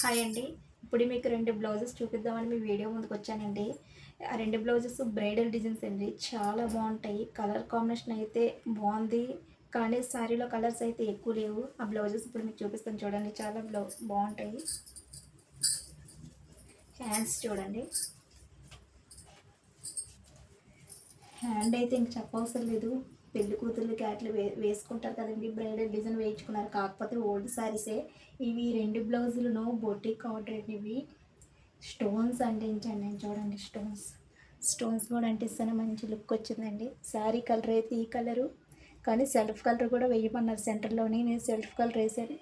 Hi అండి. ఇప్పుడు మీకు రెండు బ్లౌజెస్ చూపిద్దామని మీ వీడియో ముందుకు వచ్చానండి. ఆ రెండు బ్లౌజెస్ బ్రైడల్ డిజైన్స్ అండి. చాలా బాగుంటాయి. కలర్ కాంబినేషన్ అయితే బాగుంది. కానీ శారీలో కలర్స్ అయితే ఎక్కువ లేవు. ఆ బ్లౌజెస్ ఇప్పుడు మీకు చూపిస్తాను చూడండి. చాలా బ్లౌ బాగుంటాయి. హ్యాండ్స్ చూడండి. హ్యాండ్ అయితే ఇంక చెప్పవసరం లేదు. పెళ్ళి కూతుర్లకి అట్లా వే వేసుకుంటారు కదండి. బ్రైడల్ డిజైన్ వేయించుకున్నారు. కాకపోతే ఓల్డ్ శారీసే. ఇవి రెండు బ్లౌజులను బొటిక్ ఆర్డర్ ఇవి స్టోన్స్ అంటించండి నేను చూడండి స్టోన్స్. స్టోన్స్ కూడా అంటిస్తేనే మంచి లుక్ వచ్చిందండి. శారీ కలర్ అయితే ఈ కలరు. కానీ సెల్ఫ్ కలర్ కూడా వేయమన్నారు సెంటర్లోని. నేను సెల్ఫ్ కలర్ వేసాను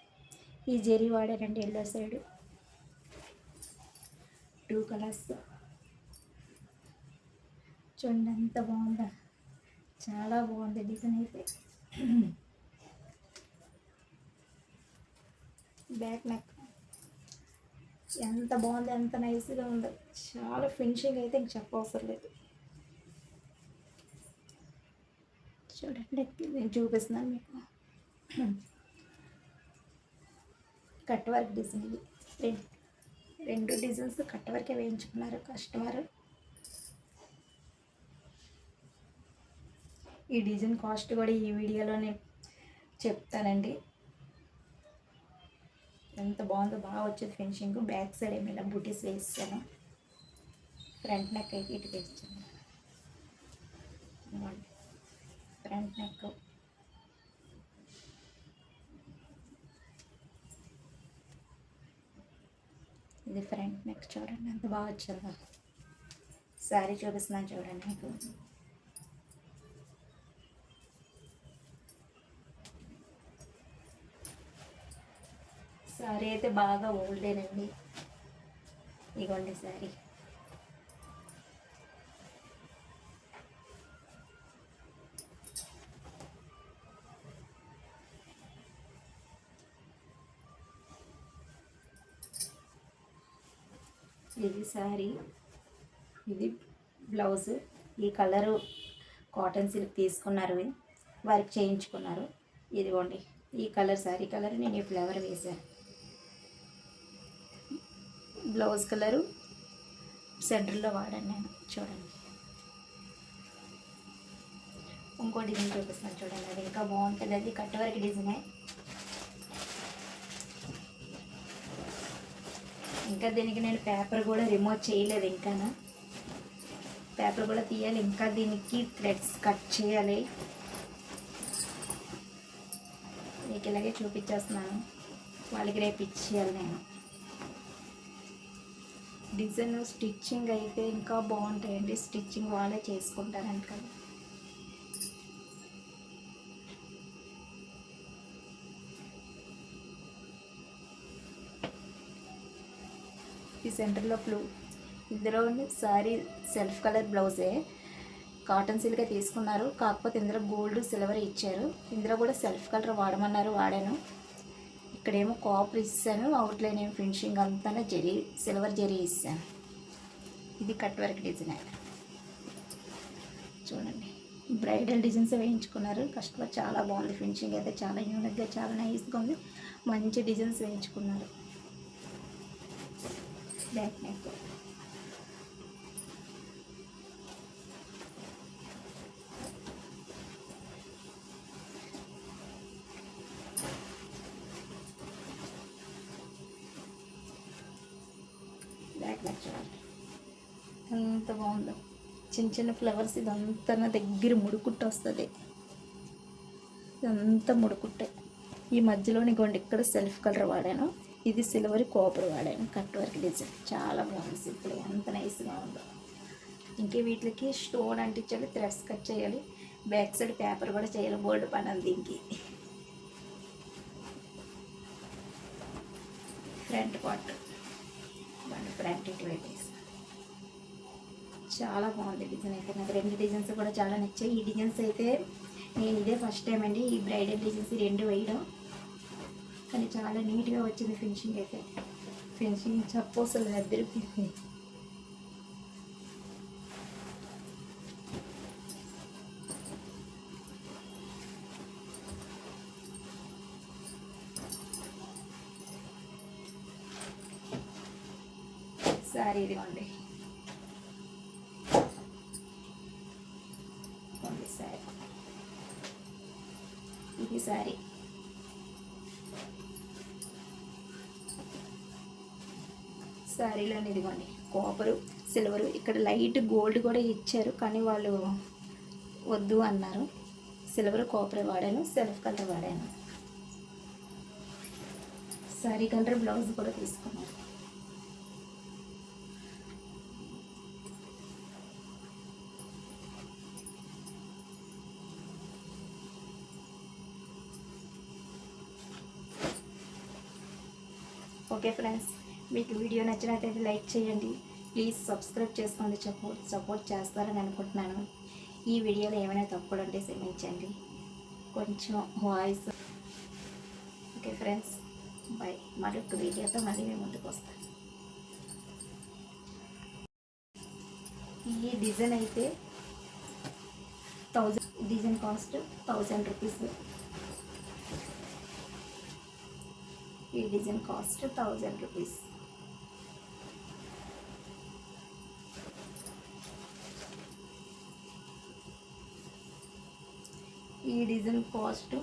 ఈ జెరీ వాడానండి ఎల్లో సైడ్. Two colours. చూడండి ఎంత బాగుందా. చాలా బాగుంది డిజైన్ అయితే. Back neck. ఎంత బాగుంది ఎంత నైస్గా ఉంది. చాలా ఫినిషింగ్ అయితే ఇంక చెప్పవసరం లేదు. చూడండి నేను చూపిస్తున్నాను మీకు. కట్ వర్క్ డిజైన్ ఇది. రెండు రెండు డిజైన్స్ కట్ వర్కే వేయించుకున్నారు కస్టమర్. ఈ డిజైన్ కాస్ట్ కూడా ఈ వీడియోలోనే చెప్తానండి. ఎంత బాగుందో బాగా వచ్చేది ఫినిషింగ్ బ్యాక్ సైడ్ ఏమైనా ఇలా బుటీస్ వేస్తాను ఫ్రంట్ నెక్ అయితే ఇటు వేస్తాను ఫ్రంట్ నెక్ ఇది ఫ్రంట్ నెక్ చూడండి. ఎంత బాగా వచ్చిందో. శారీ చూపిస్తున్నాను చూడండి మీకు. శారీ అయితే బాగా ఓల్డేనండి ఇగోండి శారీ ఇది శారీ ఇది బ్లౌజ్. ఈ కలరు కాటన్ సిల్క్ తీసుకున్నారు. వారికి చేయించుకున్నారు. ఇదిగోండి. ఈ కలర్ శారీ కలర్ నేను ఈ ఫ్లేవర్ వేశాను. బ్లౌజ్ కలరు సెంటర్లో వాడాను నేను చూడండి. ఇంకో డిజైన్ చూపిస్తాను చూడండి అది ఇంకా బాగుంటుంది. అది కట్ వరకు డిజైనే. ఇంకా దీనికి నేను పేపర్ కూడా రిమూవ్ చేయలేదు ఇంకా పేపర్ కూడా తీయాలి ఇంకా దీనికి థ్రెడ్స్ కట్ చేయాలి. మీకు ఇలాగే చూపించేస్తున్నాను. వాళ్ళకి రేపు ఇచ్చేయాలి నేను. డిజైన్ స్టిచ్చింగ్ అయితే ఇంకా బాగుంటాయండి. స్టిచ్చింగ్ వాళ్ళే చేసుకుంటారంట కదా. ఈ సెంటర్లో బ్లూ ఇందులో సారీ సెల్ఫ్ కలర్ బ్లౌజే. కాటన్ సిల్కే తీసుకున్నారు. కాకపోతే ఇందులో గోల్డ్ సిల్వర్ ఇచ్చారు. ఇందులో కూడా సెల్ఫ్ కలర్ వాడమన్నారు వాడాను. ఇక్కడేమో కాపర్ ఇస్తాను అవుట్లైన్ ఏమో ఫినిషింగ్ అంతా జరీ సిల్వర్ జరీ ఇస్తాను. ఇది కట్ వర్క్ డిజైన్ చూడండి బ్రైడల్ డిజైన్స్ వేయించుకున్నారు. కస్టమర్ చాలా బాగుంది ఫినిషింగ్ అయితే చాలా యూనిక్గా చాలా నైస్గా ఉంది. మంచి డిజైన్స్ వేయించుకున్నారు. బ్యాక్ నెక్ బ్యాక్ చూడండి ఎంత బాగుందో. చిన్న చిన్న ఫ్లవర్స్ ఇదంతా నా దగ్గర ముడుకుట్టు వస్తుంది. ఇదంతా ముడుకుట్టే. ఈ మధ్యలో గొండి ఇక్కడ సెల్ఫ్ కలర్ వాడాను. ఇది సిల్వర్ కాపర్ వాడాను. కట్ వర్క్ డిజైన్ చాలా బాగుంది సింపుల్ ఎంత నైస్గా ఉందో. ఇంకే వీటికి స్టోన్ అంటించాలి థ్రెడ్స్ కట్ చేయాలి. బ్యాక్ సైడ్ పేపర్ కూడా చేయాలి బోల్డ్ పని ఉంది దీనికి ఫ్రంట్ పార్ట్. ఫ్రంట్ ఇటు చాలా బాగుంది డిజైన్ అయితే. నాకు రెండు డిజైన్స్ కూడా చాలా నచ్చాయి. ఈ డిజైన్స్ అయితే నేను ఇదే ఫస్ట్ టైం అండి ఈ బ్రైడల్ డిజైన్స్ ఈ రెండు వేయడం. కానీ చాలా నీట్గా వచ్చింది ఫినిషింగ్ అయితే. ఫినిషింగ్ చప్పు చెప్పోసలు అద్దరిపోయింది శారీ ఇదిగోండి. ఇదిగోండి శారీ ఇది శారీ శారీలోని ఇదిగోండి. కాపరు సిల్వరు ఇక్కడ లైట్ గోల్డ్ కూడా ఇచ్చారు కానీ వాళ్ళు వద్దు అన్నారు. సిల్వర్ కాపర్ వాడాను సెల్ఫ్ కలర్ వాడాను. శారీ కలర్ బ్లౌజ్ కూడా తీసుకున్నాను. ఓకే ఫ్రెండ్స్ మీకు వీడియో నచ్చినట్లయితే లైక్ చేయండి. ప్లీజ్ సబ్స్క్రైబ్ చేసుకోండి. సపోర్ట్ సపోర్ట్ చేస్తారని అనుకుంటున్నాను. ఈ వీడియోలో ఏమైనా తప్పులు ఉంటే క్షమించండి కొంచెం వాయిస్ ఓకే ఫ్రెండ్స్ బై మరొక వీడియోతో మళ్ళీ మేము ముందుకు వస్తాం. ఈ డిజైన్ అయితే thousand design cost thousand rupees ఈ డిజైన్ కాస్ట్ థౌజండ్ రూపీస్ ఈ డిజైన్ కాస్ట్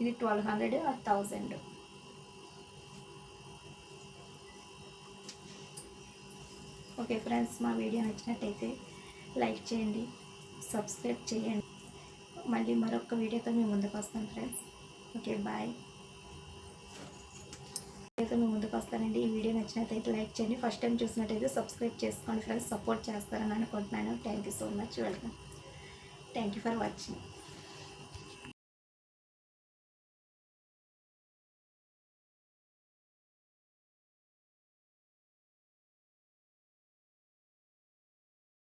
ఇది twelve hundred or thousand okay friends మా వీడియో నచ్చినట్టయితే లైక్ చేయండి సబ్స్క్రైబ్ చేయండి. మళ్ళీ మరొక వీడియోతో మేము ముందుకు వస్తాం ఫ్రెండ్స్ ఓకే బాయ్ వీడియోతో మేము ముందుకు వస్తానండి. ఈ వీడియో నచ్చినట్లయితే లైక్ చేయండి. ఫస్ట్ టైం చూసినట్టయితే సబ్స్క్రైబ్ చేసుకోండి ఫ్రెండ్స్. సపోర్ట్ చేస్తారని అనుకుంటున్నాను. Thank you so much welcome thank you for watching